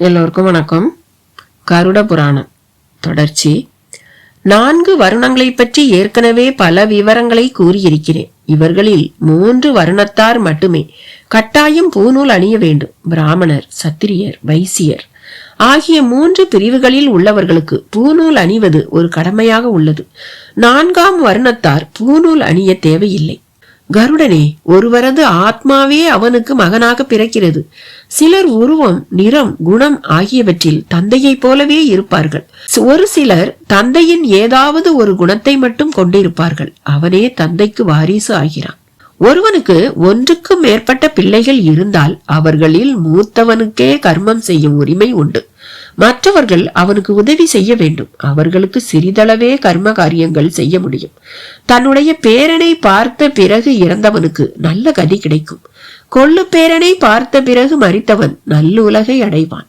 எல்லோருக்கும் வணக்கம். கருட புராணம். தொடர்ச்சி. நான்கு வருணங்களைப் பற்றி ஏற்கனவே பல விவரங்களை கூறியிருக்கிறேன். இவர்களில் மூன்று வருணத்தார் மட்டுமே. கட்டாயம் பூநூல் அணிய வேண்டும். பிராமணர் சத்திரியர் வைசியர் ஆகிய மூன்று பிரிவுகளில் உள்ளவர்களுக்கு பூநூல் அணிவது ஒரு கடமையாக உள்ளது. நான்காம் வருணத்தார் பூநூல் அணிய தேவையில்லை. கருடனே ஒருவரது ஆத்மாவே அவனுக்கு மகனாக பிறக்கிறது. சிலர் உருவம் நிறம் குணம் ஆகியவற்றில் தந்தையைப் போலவே இருப்பார்கள். ஒரு சிலர் தந்தையின் ஏதாவது ஒரு குணத்தை மட்டும் கொண்டிருப்பார்கள். அவனே தந்தைக்கு வாரிசு ஆகிறான். ஒருவனுக்கு ஒன்றுக்கும் மேற்பட்ட பிள்ளைகள் இருந்தால் அவர்களில் மூத்தவனுக்கே கர்மம் செய்யும் உரிமை உண்டு. மற்றவர்கள் அவனுக்கு உதவி செய்ய வேண்டும். அவர்களுக்கு சிறிதளவே கர்ம காரியங்கள் செய்ய முடியும். தன்னுடைய பேரனை பார்த்த பிறகு இறந்தவனுக்கு நல்ல கதி கிடைக்கும். கொள்ளு பேரனை பார்த்த பிறகு மறித்தவன் நல்லுலகை அடைவான்.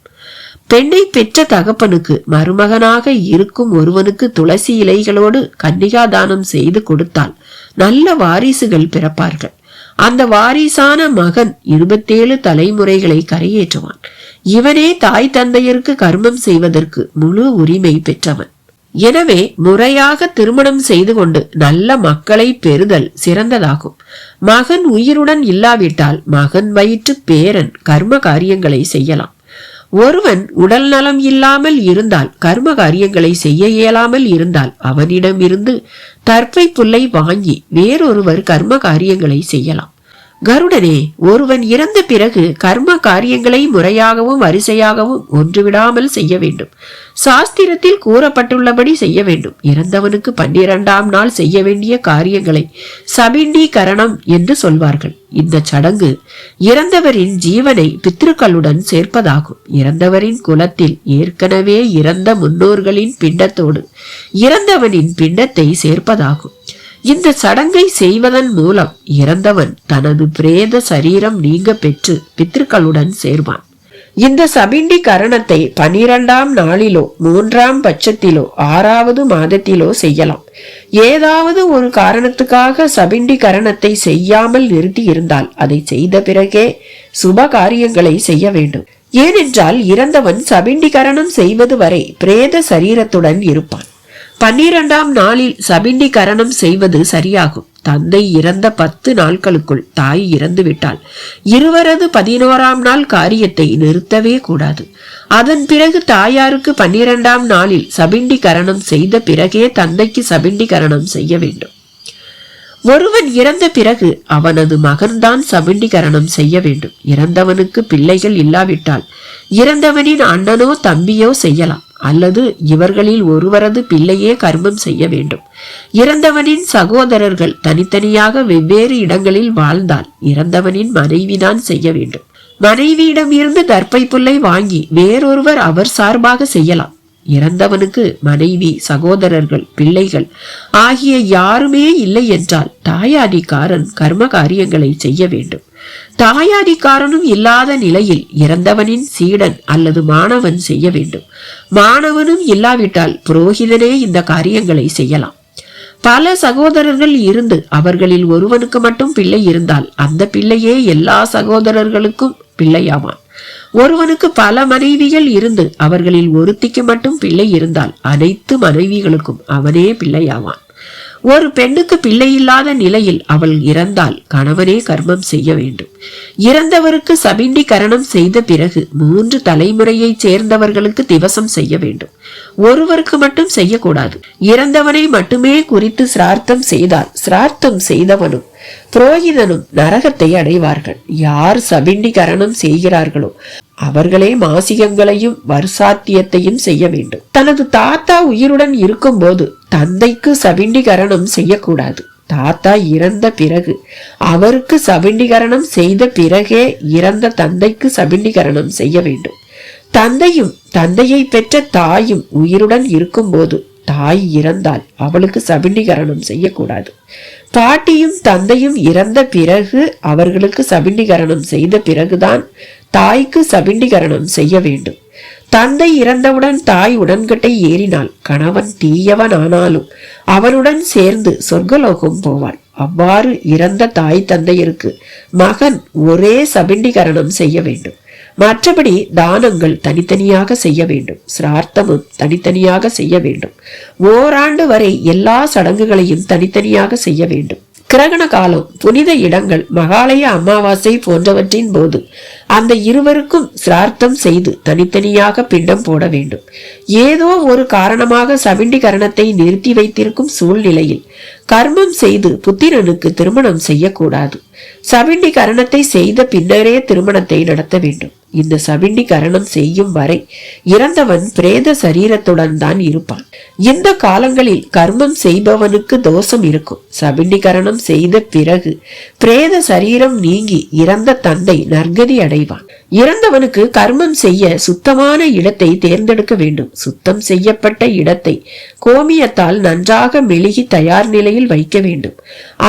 பெண்ணை பெற்ற தகப்பனுக்கு மருமகனாக இருக்கும் ஒருவனுக்கு துளசி இலைகளோடு கன்னிகா தானம் செய்து கொடுத்தால் நல்ல வாரிசுகள் பிறப்பார்கள். அந்த வாரிசான மகன் இருபத்தேழு தலைமுறைகளை கரையேற்றுவான். இவனே தாய் தந்தையருக்கு கர்மம் செய்வதற்கு முழு உரிமை பெற்றவன். எனவே முறையாக திருமணம் செய்து கொண்டு நல்ல மக்களை பெறுதல் சிறந்ததாகும். மகன் உயிருடன் இல்லாவிட்டால் மகன் வயிற்று பேரன் கர்ம காரியங்களை செய்யலாம். ஒருவன் உடல் நலம் இல்லாமல் இருந்தால் கர்ம காரியங்களை செய்ய இயலாமல் இருந்தால் அவனிடம் இருந்து தற்பை புல்லை வாங்கி வேறொருவர் கர்ம காரியங்களை செய்யலாம். கருடனே ஒருவன் இறந்த பிறகு கர்ம காரியங்களை முறையாகவும் வரிசையாகவும் ஒன்றுவிடாமல் செய்ய வேண்டும். சாஸ்திரத்தில் கூறப்பட்டுள்ளபடி செய்ய வேண்டும். இறந்தவனுக்கு பன்னிரண்டாம் நாள் செய்ய வேண்டிய காரியங்களை சபிண்டீகரணம் என்று சொல்வார்கள். இந்த சடங்கு இறந்தவரின் ஜீவனை பித்திருக்களுடன் சேர்ப்பதாகும். இறந்தவரின் குலத்தில் ஏற்கனவே இறந்த முன்னோர்களின் பிண்டத்தோடு இறந்தவனின் பிண்டத்தை சேர்ப்பதாகும். இந்த சடங்கை செய்வதன் மூலம் இறந்தவன் தனது பிரேத சரீரம் நீங்க பெற்று பித்திருக்களுடன் சேர்வான். இந்த சபிண்டி கரணத்தை பனிரெண்டாம் நாளிலோ மூன்றாம் பட்சத்திலோ ஆறாவது மாதத்திலோ செய்யலாம். ஏதாவது ஒரு காரணத்துக்காக சபிண்டி கரணத்தை செய்யாமல் நிறுத்தி இருந்தால் அதை செய்த பிறகே சுப காரியங்களை செய்ய வேண்டும். ஏனென்றால் இறந்தவன் சபிண்டிகரணம் செய்வது வரை பிரேத சரீரத்துடன் இருப்பான். பன்னிரண்டாம் நாளில் சபிண்டி கரணம் செய்வது சரியாகும். தந்தை இறந்த பத்து நாட்களுக்குள் தாய் இறந்து விட்டாள் இருவரது பதினோராம் நாள் காரியத்தை நிறுத்தவே கூடாது. அதன் பிறகு தாயாருக்கு பன்னிரண்டாம் நாளில் சபிண்டி கரணம் செய்த பிறகே தந்தைக்கு சபிண்டி கரணம் செய்ய வேண்டும். ஒருவன் இறந்த பிறகு அவனது மகன்தான் சபிண்டிகரணம் செய்ய வேண்டும். இறந்தவனுக்கு பிள்ளைகள் இல்லாவிட்டால் இறந்தவனின் அண்ணனோ தம்பியோ செய்யலாம். அல்லது இவர்களில் ஒருவரது பிள்ளையே கர்மம் செய்ய வேண்டும். இறந்தவனின் சகோதரர்கள் தனித்தனியாக வெவ்வேறு இடங்களில் வாழ்ந்தால் இறந்தவனின் மனைவிதான் செய்ய வேண்டும். மனைவியிடம் இருந்து தர்ப்பை புல்லை வாங்கி வேறொருவர் அவர் சார்பாக செய்யலாம். இறந்தவனுக்கு மனைவி சகோதரர்கள் பிள்ளைகள் ஆகிய யாருமே இல்லை என்றால் தாயாதிக்காரன் கர்ம காரியங்களை செய்ய வேண்டும். தாயாதிக்காரனும் இல்லாத நிலையில் இறந்தவனின் சீடன் அல்லது மாணவன் செய்ய வேண்டும். மாணவனும் இல்லாவிட்டால் புரோகிதனே இந்த காரியங்களை செய்யலாம். பல சகோதரர்கள் இருந்து அவர்களில் ஒருவனுக்கு மட்டும் பிள்ளை இருந்தால் அந்த பிள்ளையே எல்லா சகோதரர்களுக்கும் பிள்ளையாவான். ஒருவனுக்கு பல மனைவிகள் இருந்து அவர்களில் ஒருத்திக்கு மட்டும் பிள்ளை இருந்தால் அனைத்து மனைவிகளுக்கும் அவனே பிள்ளையாவான். ஒரு பெண்ணுக்கு பிள்ளை இல்லாத நிலையில் அவள் இறந்தால் கணவனே கர்மம் செய்ய வேண்டும். இறந்தவருக்கு சபிண்டி கரணம் செய்த பிறகு மூன்று தலைமுறையைச் சேர்ந்தவர்களுக்கு திவசம் செய்ய வேண்டும். ஒருவருக்கு மட்டும் செய்யக்கூடாது. இறந்தவனை மட்டுமே குறித்து சிரார்த்தம் செய்தால் சிரார்த்தம் செய்தவனும் புரோகிதனும் நரகத்தை அடைவார்கள். யார் சபிண்டிகரணம் செய்கிறார்களோ அவர்களே மாசிகங்களையும் வருசாத்தியத்தையும் செய்ய வேண்டும். தனது தாத்தா உயிருடன் இருக்கும்போது தந்தைக்கு சபிண்டிகரணம் செய்யக்கூடாது. தாத்தா இறந்த பிறகு அவருக்கு சபிண்டிகரணம் செய்த பிறகே இறந்த தந்தைக்கு சபிண்டிகரணம் செய்ய வேண்டும். தந்தையும் தந்தையை பெற்ற தாயும் உயிருடன் இருக்கும்போது தாய் இறந்தால் அவளுக்கு சபிண்டிகரணம் செய்யக்கூடாது. பாட்டியும் தந்தையும் இறந்த பிறகு அவர்களுக்கு சபிண்டிகரணம் செய்த பிறகுதான் தாய்க்கு சபிண்டிகரணம் செய்ய வேண்டும். தந்தை இறந்தவுடன் தாய் உடன்கட்டை ஏறினாள் கணவன் தீயவன் ஆனாலும் அவனுடன் சேர்ந்து சொர்க்கலோகம் போவாள். அவ்வாறு இறந்த தாய் தந்தையருக்கு மகன் ஒரே சபிண்டிகரணம் செய்ய வேண்டும். மற்றபடி தானங்கள் தனித்தனியாக செய்ய வேண்டும். சிரார்த்தமும் தனித்தனியாக செய்ய வேண்டும். ஓராண்டு வரை எல்லா சடங்குகளையும் தனித்தனியாக செய்ய வேண்டும். கிரகண காலம் புனித இடங்கள் மகாலய அமாவாசை போன்றவற்றின் போது அந்த இருவருக்கும் சிரார்த்தம் செய்து தனித்தனியாக பிண்டம் போட வேண்டும். ஏதோ ஒரு காரணமாக சவிண்டிகரணத்தை நிறுத்தி வைத்திருக்கும் சூழ்நிலையில் கர்மம் செய்து புத்திரனுக்கு திருமணம் செய்யக்கூடாது. சவிண்டி கரணத்தை செய்த பின்னரே திருமணத்தை நடத்த வேண்டும். இந்த சவிண்டி கரணம் செய்யும் வரை இறந்தவன் பிரேத சரீரத்துடன் தான் இருப்பான். இந்த காலங்களில் கர்மம் செய்பவனுக்கு தோஷம் இருக்கும். சவிண்டி கரணம் செய்த பிறகு பிரேத சரீரம் நீங்கி இறந்த தந்தை நற்கதி அடைவான். இறந்தவனுக்கு கர்மம் செய்ய சுத்தமான இடத்தை தேர்ந்தெடுக்க வேண்டும். சுத்தம் செய்யப்பட்ட இடத்தை கோமியத்தால் நன்றாக மெழுகி தயார் நிலையில் வைக்க வேண்டும்.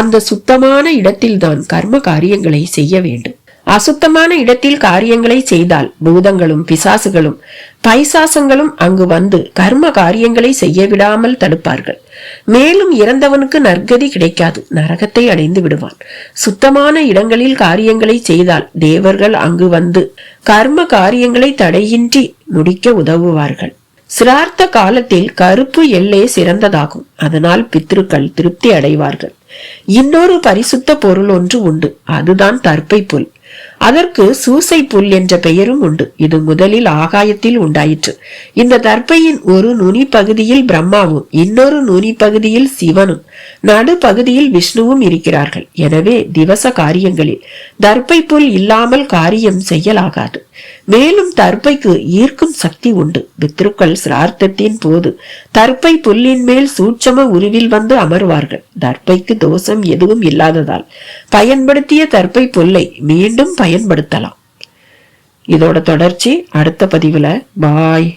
அந்த சுத்தமான இடத்தில்தான் கர்ம காரியங்களை செய்ய வேண்டும். அசுத்தமான இடத்தில் காரியங்களை செய்தால் பூதங்களும் பிசாசுகளும் பைசாசங்களும் அங்கு வந்து கர்ம காரியங்களை செய்ய விடாமல் தடுப்பார்கள். மேலும் இறந்தவனுக்கு நற்கதி கிடைக்காது. நரகத்தை அடைந்து விடுவான். சுத்தமான இடங்களில் காரியங்களை செய்தால் தேவர்கள் அங்கு வந்து கர்ம காரியங்களை தடையின்றி முடிக்க உதவுவார்கள். சிரார்த்த காலத்தில் கருப்பு எல்லே சிறந்ததாகும். அதனால் பித்ருக்கள் திருப்தி அடைவார்கள். இன்னொரு பரிசுத்த பொருள் ஒன்று உண்டு. அதுதான் தற்பை புல். அதற்கு சூசை புல் என்ற பெயரும் உண்டு. இது முதலில் ஆகாயத்தில் உண்டாயிற்று. இந்த தற்பையின் ஒரு நுனி பகுதியில் பிரம்மாவும் இன்னொரு நுனி பகுதியில் சிவனும் நடு பகுதியில் விஷ்ணுவும் இருக்கிறார்கள். எனவே திவச காரியங்களில் தர்ப்பை புல் இல்லாமல் காரியம் செய்யலாகாது. மேலும் தர்பைக்கு ஈர்க்கும் சக்தி உண்டு. பித்ருக்கள் சிரார்த்தத்தின் போது தர்பை புல்லின் மேல் சூட்சம உருவில் வந்து அமர்வார்கள். தர்பைக்கு தோஷம் எதுவும் இல்லாததால் பயன்படுத்திய தர்பை புல்லை மீண்டும் பயன்படுத்தலாம். இதோட தொடர்ச்சி அடுத்த பதிவுல. பாய்.